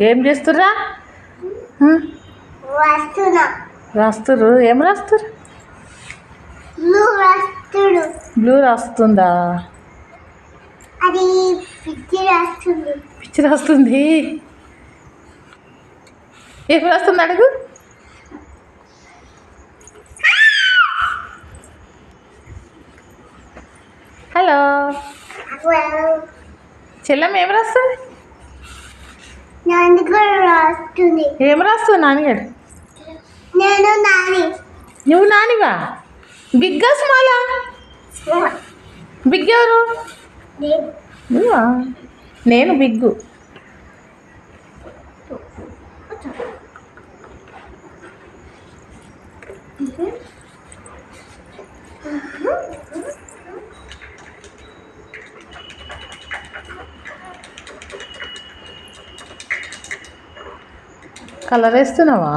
ఏం చేస్తుర్రా? రాస్తుర్రు. ఏం వస్తుడు. బ్లూ రాస్తుందా? అది పిచ్చి రాస్తుంది. పిచ్చి రాస్తుంది. ఏం రాస్తుంది అడుగు. హలో. చెల్లెమ్మ ఏం రాస్తుంది? కూడా రాస్తుంది? ఏం రాస్తుంది నాన్నగారు నేను నాని. నువ్వు నానివా? బిగ్గా స్మాలా బిగ్ ఎవరు? నేను. నువ్వా? నేను బిగ్గు. కలర్ వేస్తున్నావా?